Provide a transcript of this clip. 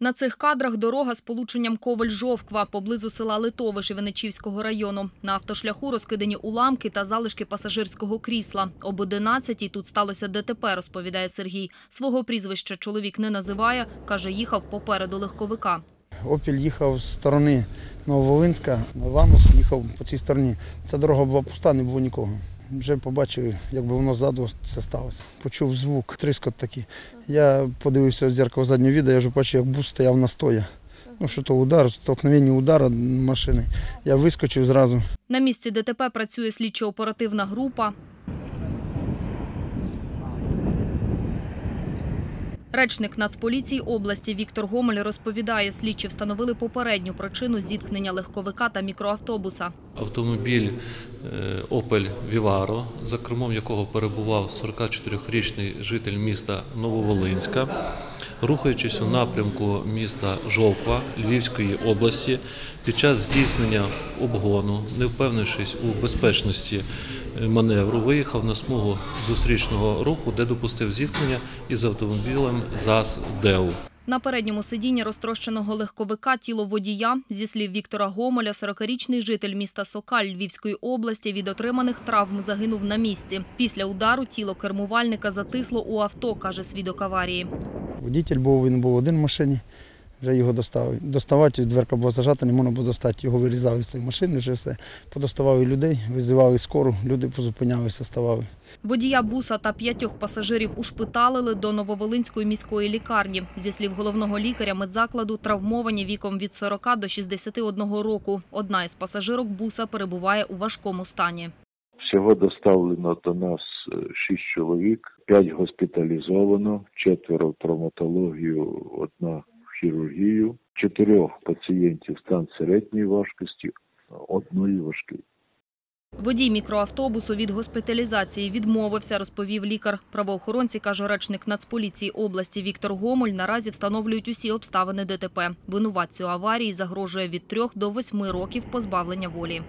На цих кадрах дорога з полученням Ковель-Жовква поблизу села Литовиш Іваничівського району. На автошляху розкидані уламки та залишки пасажирського крісла. Об 11-й тут сталося ДТП, розповідає Сергій. Свого прізвища чоловік не називає, каже, їхав попереду легковика. Опіль їхав з сторони Нововолинська, Ванус їхав по цій стороні. Ця дорога була пуста, не було нікого. Вже побачив, якби воно ззаду це сталося. Почув звук, тріскот такий. Я подивився в дзеркало заднього відео, я вже бачив, як бус стояв на стоя. Ну, що то удар, столкновення удара машини. Я вискочив зразу. На місці ДТП працює слідчо-оперативна група. Речник Нацполіції області Віктор Гомель розповідає, слідчі встановили попередню причину зіткнення легковика та мікроавтобуса. Автомобіль Опель Vivaro, за кермом якого перебував 44-річний житель міста Нововолинська, рухаючись у напрямку міста Жовква Львівської області, під час здійснення обгону, не впевнившись у безпечності е, маневру, виїхав на смугу зустрічного руху, де допустив зіткнення із автомобілем ЗАЗ-ДЕУ. На передньому сидінні розтрощеного легковика тіло водія, зі слів Віктора Гомоля, 40-річний житель міста Сокаль Львівської області від отриманих травм загинув на місці. Після удару тіло кермувальника затисло у авто, каже свідок аварії. Водитель був, він був один в машині, вже його доставив. Доставати, дверка була зажата, не можна було достати. Його вирізали з тої машини, вже все. Подоставав і людей, визивали скору, люди позупинялися, ставали. Водія буса та п'ятьох пасажирів ушпиталили до Нововолинської міської лікарні. Зі слів головного лікаря медзакладу, травмовані віком від 40 до 61 року. Одна із пасажирок буса перебуває у важкому стані. Всього доставлено до нас е, шість чоловік, п'ять госпіталізовано, четверо в травматологію, одна в хірургію, чотирьох пацієнтів стан середньої важкості, одної важкий. Водій мікроавтобусу від госпіталізації відмовився, розповів лікар. Правоохоронці, каже речник Нацполіції області Віктор Гомоль, наразі встановлюють усі обставини ДТП. Винуватцю аварії загрожує від трьох до восьми років позбавлення волі.